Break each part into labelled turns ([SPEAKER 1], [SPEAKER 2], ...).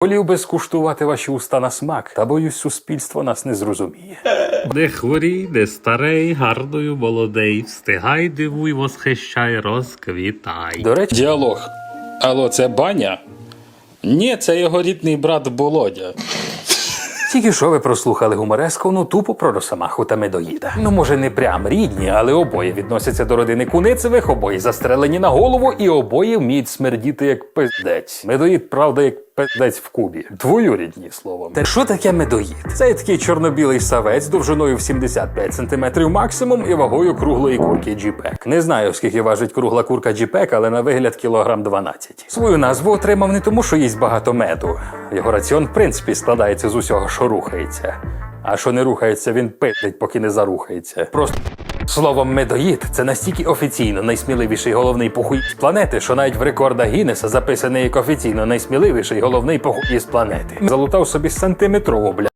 [SPEAKER 1] Волів би скуштувати ваші уста на смак, та боюсь, суспільство нас не зрозуміє.
[SPEAKER 2] Не хворій, не старей, гарною молодей, встигай, дивуй, восхищай, розквітай.
[SPEAKER 1] До речі, діалог. Алло, це баня? Ні, це його рідний брат Володя. Тільки що ви прослухали гумореску, ну тупо про Росомаху та медоїда. Ну, може, не прям рідні, але обоє відносяться до родини Куницевих, обоє застрелені на голову, і обоє вміють смердіти як пиздець. Медоїд, правда, як пиздець в кубі. Двоюрідні словом. Та що таке медоїд? Це такий чорно-білий савець довжиною в 75 см максимум і вагою круглої курки джіпек. Не знаю, скільки важить кругла курка джіпек, але на вигляд кілограм 12. Свою назву отримав не тому, що їсть багато меду. Його раціон, в принципі, складається з усього, що рухається. А що не рухається, він пиздить, поки не зарухається. Просто Словом, медоїд це настільки офіційно найсміливіший головний похуй з планети, що навіть в рекордах Гіннеса записаний як офіційно найсміливіший головний похуй з планети. Залутав собі сантиметрову бля.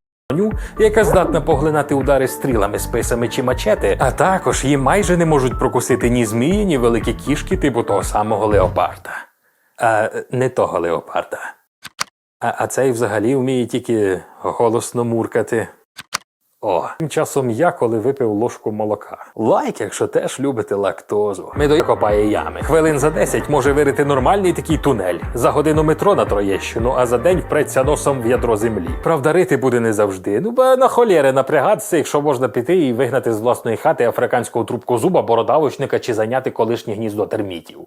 [SPEAKER 1] Яка здатна поглинати удари стрілами, списами чи мачети, а також її майже не можуть прокусити ні змії, ні великі кішки, типу того самого леопарда. А не того леопарда. А, а цей взагалі вміє тільки голосно муркати. О, тим часом я, коли випив ложку молока. Лайк, якщо теж любите лактозу. Медоїд копає ями. Хвилин за 10 може вирити нормальний такий тунель. За годину метро на Троєщину, а за день впреться носом в ядро землі. Правда, рити буде не завжди. Ну, бо на холєри напрягатися, якщо можна піти і вигнати з власної хати африканського трубку зуба, бородавочника чи зайняти колишнє гніздо термітів.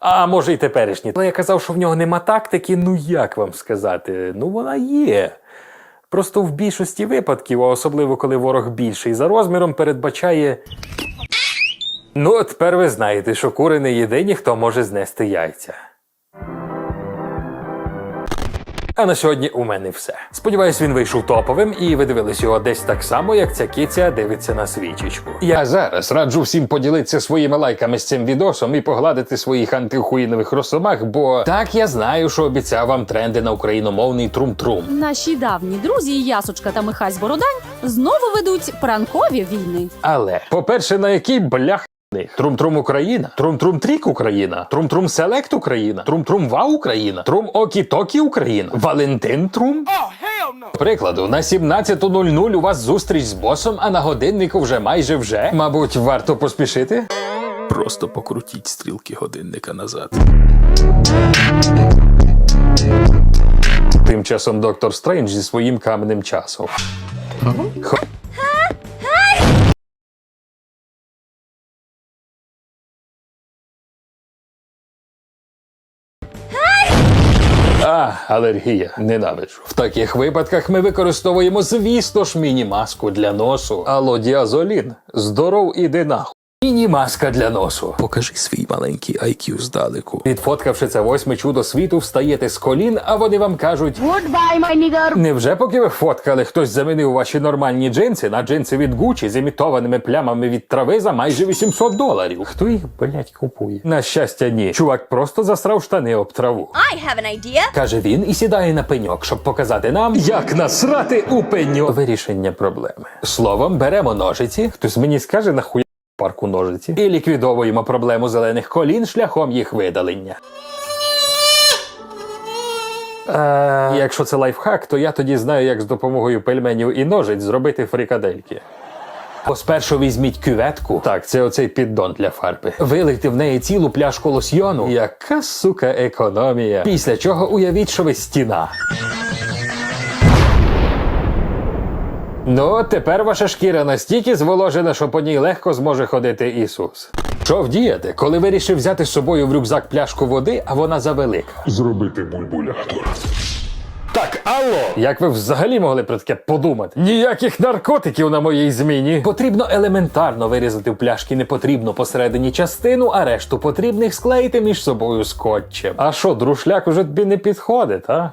[SPEAKER 1] А може й теперішні. Але я казав, що в нього нема тактики, ну як вам сказати? Ну вона є. Просто в більшості випадків, а особливо коли ворог більший за розміром, передбачає. Ну, тепер ви знаєте, що кури не єдині, хто може знести яйця. А на сьогодні у мене все. Сподіваюсь, він вийшов топовим, і ви дивились його десь так само, як ця киця дивиться на свічечку. Я зараз раджу всім поділитися своїми лайками з цим відосом і погладити своїх антихуїнових росомах, бо так я знаю, що обіцяв вам тренди на україномовний трум-трум.
[SPEAKER 3] Наші давні друзі Ясочка та Михась Бородань знову ведуть пранкові війни.
[SPEAKER 1] Але, по-перше, на який блях? Трум-трум Україна, Трум-трум Трік Україна, Трум-трум Селект Україна, Трум-трум Вау Україна, Трум Окі-Токі Україна, Валентин Трум. Прикладу, на 17.00 у вас зустріч з босом, а на годиннику вже майже вже. Мабуть, варто поспішити. Просто покрутіть стрілки годинника назад. Тим часом доктор Стрендж зі своїм каменним часом. Хо- Алергія, ненавиджу. В таких випадках ми використовуємо, звісно ж, міні-маску для носу. Алодіазолін. Здоров іди нахуй. Міні-маска для носу. Покажи свій маленький IQ здалеку. Відфоткавши це восьме чудо світу, встаєте з колін, а вони вам кажуть:
[SPEAKER 4] Goodbye, my nigger.
[SPEAKER 1] Невже поки ви фоткали, хтось замінив ваші нормальні джинси на джинси від Гучі з імітованими плямами від трави за майже 800 доларів? Хто їх, блять, купує? На щастя, ні. Чувак просто засрав штани об траву.
[SPEAKER 4] I have an idea.
[SPEAKER 1] Каже він і сідає на пеньок, щоб показати нам, як насрати у пеньок. Вирішення проблеми. Словом, беремо ножиці. Хтось мені скаже нахуя парку ножиці. І ліквідовуємо проблему зелених колін шляхом їх видалення. Е, Якщо це лайфхак, то я тоді знаю, як з допомогою пельменів і ножиць зробити фрикадельки. Бо спершу візьміть кюветку. Так, це оцей піддон для фарби. Вилийте в неї цілу пляшку лосьйону. Яка сука економія. Після чого уявіть, що ви стіна. Ну, тепер ваша шкіра настільки зволожена, що по ній легко зможе ходити Ісус. Що вдіяти, коли вирішив взяти з собою в рюкзак пляшку води, а вона завелика?
[SPEAKER 5] зробити бульбулятор.
[SPEAKER 1] Так, алло! Як ви взагалі могли про таке подумати? Ніяких наркотиків на моїй зміні. Потрібно елементарно вирізати в пляшки непотрібну посередині частину, а решту потрібних склеїти між собою скотчем. А що, друшляк уже тобі не підходить, а?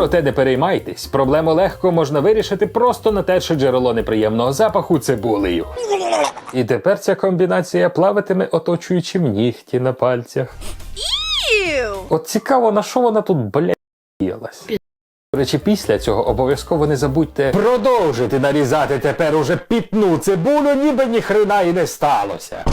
[SPEAKER 1] Проте не переймайтесь, проблему легко можна вирішити, просто натерши джерело неприємного запаху цибулею. І тепер ця комбінація плаватиме оточуючим нігті на пальцях.
[SPEAKER 4] Ew.
[SPEAKER 1] От цікаво, на що вона тут, блядь, діялась. До речі, після цього обов'язково не забудьте продовжити нарізати тепер уже пітну цибулю, ніби ні хрена і не сталося.